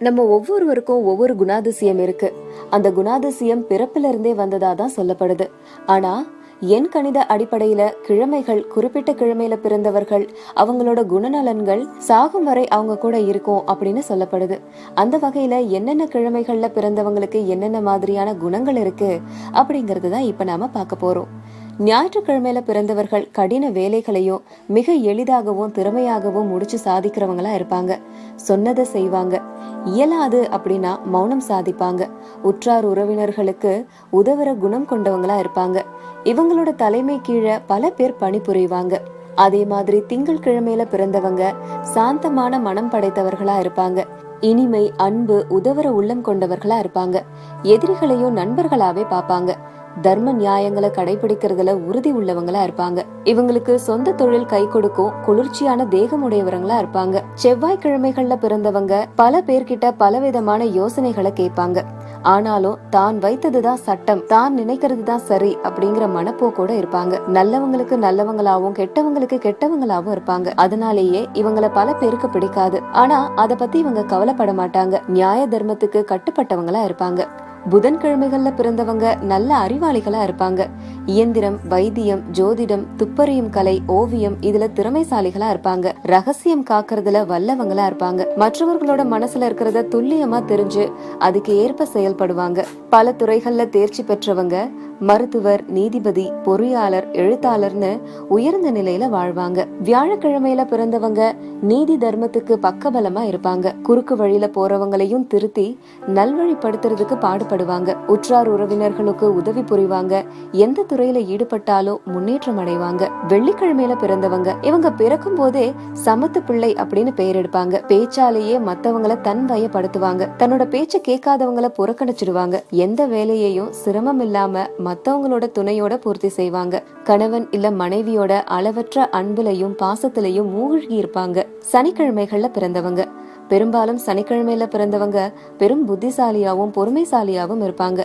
நம்ம ஒவ்வொருவருக்கும் ஒவ்வொரு குணாதிசயம் இருக்கு. அந்த குணாதிசயம் பிறப்பில இருந்தே வந்ததா தான் சொல்லப்படுது. ஆனா எண் கணித அடிப்படையில கிழமைகள் குறிப்பிட்ட கிழமையில பிறந்தவர்கள் அவங்களோட குணநலன்கள் சாகும் வரை அவங்க கூட இருக்கும் அப்படின்னு சொல்லப்படுது. அந்த வகையில என்னென்ன கிழமைகள்ல பிறந்தவங்களுக்கு என்னென்ன மாதிரியான குணங்கள் இருக்கு அப்படிங்கறது தான் இப்ப நாம பார்க்க போறோம். ஞாயிற்றுக்கிழமையில பிறந்தவர்கள் கடின வேலைகளையும் மிக எளிதாகவும் திறமையாகவும் முடிச்சு சாதிக்கிறவங்களா இருப்பாங்க. சொன்னதை செய்வாங்க. இயலாது அப்படின்னா மௌனம் சாதிப்பாங்க. உற்றார் உறவினர்களுக்கு உதவுற குணம் கொண்டவங்களா இருப்பாங்க. இவங்களோட தலைமை கீழே பல பேர் பணிபுரிவாங்க அதே மாதிரி திங்கள் கிழமையில பிறந்தவங்க சாந்தமான மனம் படைத்தவர்களா இருப்பாங்க. இனிமை அன்பு உதவுற உள்ளம் கொண்டவர்களா இருப்பாங்க. எதிரிகளையும் நண்பர்களாவே பார்ப்பாங்க. தர்ம நியாயங்களை கடைபிடிக்கிறதுல உறுதி உள்ளவங்களா இருப்பாங்க. இவங்களுக்கு சொந்த தொழில் கை கொடுக்கும் குளிர்ச்சியான தேகம் தேகமுடையவங்களா இருப்பாங்க. செவ்வாய்க்கிழமைகள்ல பிறந்தவங்க பல பேர்கிட்ட பலவிதமான யோசனைகளை கேட்பாங்க. ஆனாலும் தான் வைத்ததுதான் சட்டம் தான் நினைக்கிறது தான் சரி அப்படிங்கிற மனப்போக்கோட இருப்பாங்க. நல்லவங்களுக்கு நல்லவங்களாவும் கெட்டவங்களுக்கு கெட்டவங்களாவும் இருப்பாங்க. அதனாலேயே இவங்கள பல பேருக்கு பிடிக்காது. ஆனா அத பத்தி இவங்க கவலைப்பட மாட்டாங்க. நியாய தர்மத்துக்கு கட்டுப்பட்டவங்களா இருப்பாங்க. புதன்கிழமைகள்ல பிறந்தவங்க நல்ல அறிவாளிகளா இருப்பாங்க. இயந்திரம் வைத்தியம் ஜோதிடம் துப்பறியும் கலை ஓவியம் இதுல திறமைசாலிகளா இருப்பாங்க. ரகசியம் காக்குறதுல வல்லவங்களா இருப்பாங்க. மற்றவர்களோட மனசுல இருக்கிறத துல்லியமா தெரிஞ்சு அதுக்கு ஏற்ப செயல்படுவாங்க. பல துறைகள்ல தேர்ச்சி பெற்றவங்க மருத்துவர் நீதிபதி பொறியாளர் எழுத்தாளர்னு உயர்ந்த நிலையில வாழ்வாங்க. வியாழக்கிழமையில பிறந்தவங்க நீதி தர்மத்துக்கு பக்கபலமா இருப்பாங்க. குறுக்கு வழியில போறவங்களையும் திருத்தி நல்வழிப்படுத்துறதுக்கு பாடுபடுவாங்க. உற்றார் உறவினர்களுக்கு உதவி புரிவாங்க. எந்த துறையில ஈடுபட்டாலும் முன்னேற்றம் அடைவாங்க. வெள்ளிக்கிழமையில பிறந்தவங்க இவங்க பிறக்கும் போதே சமத்து பிள்ளை அப்படின்னு பெயர் எடுப்பாங்க. பேச்சாலேயே மத்தவங்களை தன் வயப்படுத்துவாங்க. தன்னோட பேச்ச கேட்காதவங்கள புறக்கணிச்சிடுவாங்க. எந்த வேலையையும் சிரமம் இல்லாம மத்தவங்களோட துணையோட பூர்த்தி செய்வாங்க. கணவன் இல்ல மனைவியோட அளவற்ற அன்புலையும் பாசத்திலையும் மூழ்கி இருப்பாங்க. சனிக்கிழமைகள்ல பிறந்தவங்க. பெரும்பாலும் சனிக்கிழமையில பிறந்தவங்க பெரும் புத்திசாலியாவும் பொறுமைசாலியாவும் இருப்பாங்க.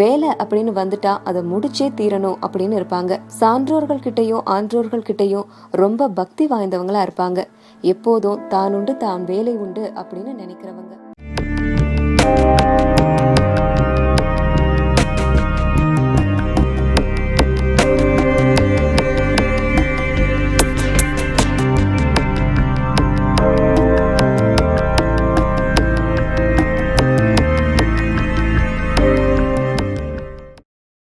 வேலை அப்படின்னு வந்துட்டா அதை முடிச்சே தீரணும் அப்படின்னு இருப்பாங்க. சான்றோர்கள் கிட்டயும் ஆன்றோர்கள் கிட்டயும் ரொம்ப பக்தி வாய்ந்தவங்களா இருப்பாங்க. எப்போதும் தான் உண்டு தான் வேலை உண்டு அப்படின்னு நினைக்கிறவங்க.